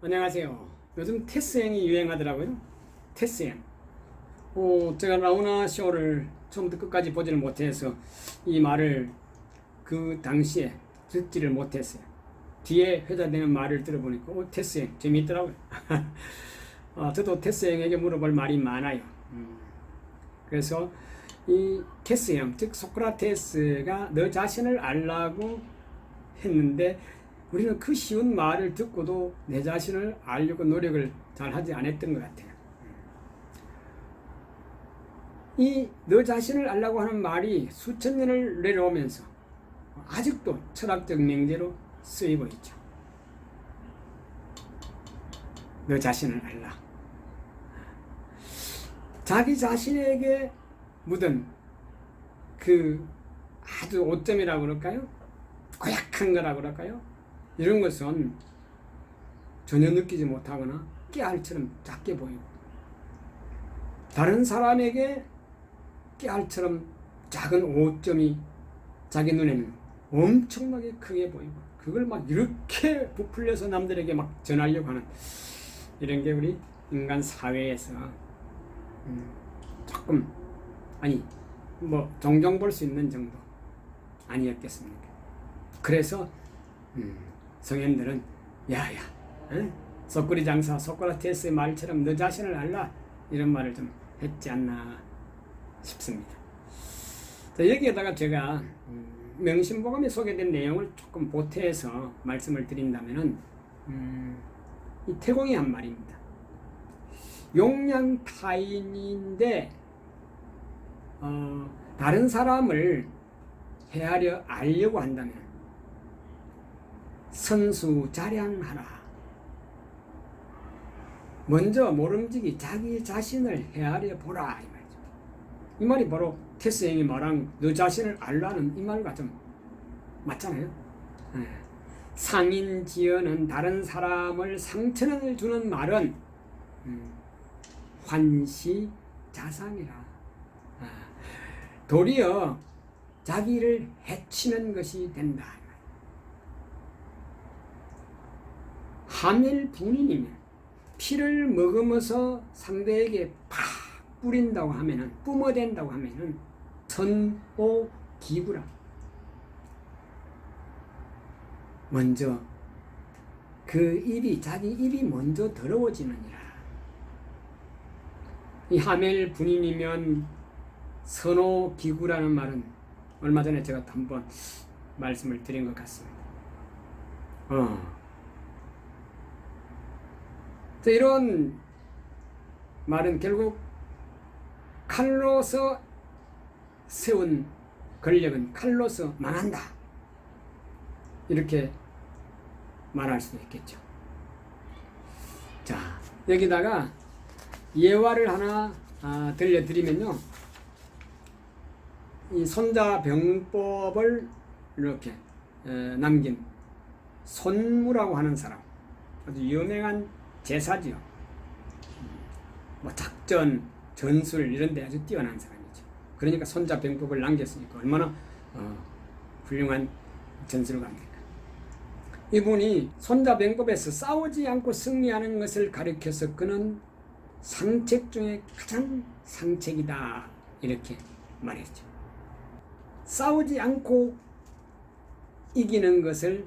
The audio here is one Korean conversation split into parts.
안녕하세요. 요즘 테스행이 유행하더라고요. 테스행. 어, 제가 라우나 쇼를 처음부터 끝까지 보지를 못해서 이 말을 그 당시에 듣지를 못했어요. 뒤에 회자되는 말을 들어보니까 어, 테스행 재미있더라고요. 어, 저도 테스행에게 물어볼 말이 많아요. 음. 그래서 이 테스형, 즉 소크라테스가 너 자신을 알라고 했는데 우리는 그 쉬운 말을 듣고도 내 자신을 알려고 노력을 잘 하지 않았던 것 같아요. 이 너 자신을 알라고 하는 말이 수천 년을 내려오면서 아직도 철학적 명제로 쓰이고 있죠. 너 자신을 알라. 자기 자신에게 묻은 그 아주 오점이라고 그럴까요? 고약한 거라고 그럴까요? 이런 것은 전혀 느끼지 못하거나 깨알처럼 작게 보이고 다른 사람에게 깨알처럼 작은 오점이 자기 눈에는 엄청나게 크게 보이고 그걸 막 이렇게 부풀려서 남들에게 막 전하려고 하는 이런 게 우리 인간 사회에서 음, 조금 아니 뭐 종종 볼 수 있는 정도 아니었겠습니까? 그래서 음, 성현들은 야야 응? 소쿠리 장사 소크라테스의 말처럼 너 자신을 알라 이런 말을 좀 했지 않나 싶습니다. 자, 여기에다가 제가 음, 명심보감에 소개된 내용을 조금 보태서 말씀을 드린다면은 음, 이 태공이 한 말입니다. 용량 타인인데 어, 다른 사람을 헤아려 알려고 한다면 선수 자량하라. 먼저 모름지기 자기 자신을 헤아려 보라 이 말이죠. 이 말이 바로 테스 형이 말한 너 자신을 알라는 이 말과 좀 맞잖아요. 예. 상인 지어는 다른 사람을 상처를 주는 말은 음, 환시 자상이라. 아, 도리어 자기를 해치는 것이 된다. 함일 분인이면 피를 먹으면서 상대에게 팍 뿌린다고 하면은 뿜어댄다고 하면은 선오 기구라. 먼저 그 입이 자기 입이 먼저 더러워지느니라. 이 하멜 분인이면 선호 기구라는 말은 얼마 전에 제가 한번 말씀을 드린 것 같습니다. 어. 자, 이런 말은 결국 칼로서 세운 권력은 칼로서 망한다. 이렇게 말할 수도 있겠죠. 자, 여기다가 예화를 하나 아, 들려드리면요. 이 손자병법을 이렇게 에, 남긴 손무라고 하는 사람 아주 유명한 제사지요. 뭐 작전, 전술 이런 데 아주 뛰어난 사람이죠. 그러니까 손자 병법을 남겼으니까 얼마나 어, 훌륭한 전술을 갑니까? 이분이 손자 병법에서 싸우지 않고 승리하는 것을 가르쳐서 그는 상책 중에 가장 상책이다 이렇게 말했죠. 싸우지 않고 이기는 것을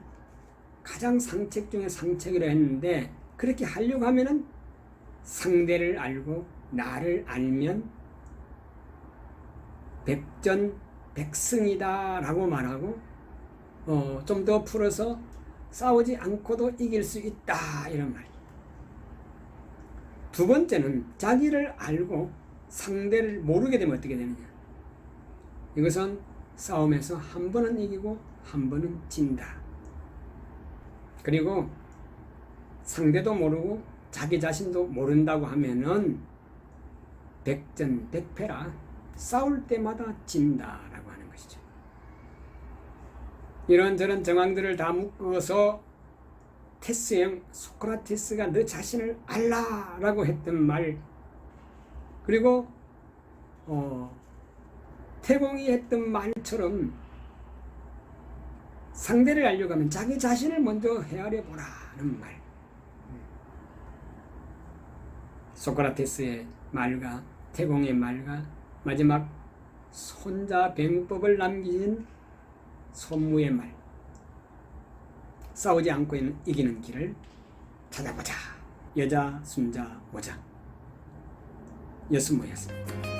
가장 상책 중에 상책이라 했는데 그렇게 하려고 하면은 상대를 알고 나를 알면 백전 백승이다라고 말하고 어, 좀 더 풀어서 싸우지 않고도 이길 수 있다 이런 말. 두 번째는 자기를 알고 상대를 모르게 되면 어떻게 되느냐. 이것은 싸움에서 한 번은 이기고 한 번은 진다. 그리고 상대도 모르고 자기 자신도 모른다고 하면은 백전백패라 싸울 때마다 진다라고 하는 것이죠. 이런저런 정황들을 다 묶어서 테스형 소크라테스가 너 자신을 알라라고 했던 말 그리고 어, 태공이 했던 말처럼 상대를 알려고 하면 자기 자신을 먼저 헤아려 보라는 말. 소크라테스의 말과 태공의 말과 마지막 손자 병법을 남긴 손무의 말. 싸우지 않고 이기는 길을 찾아보자. 여자 순자 오자. 여순무였습니다.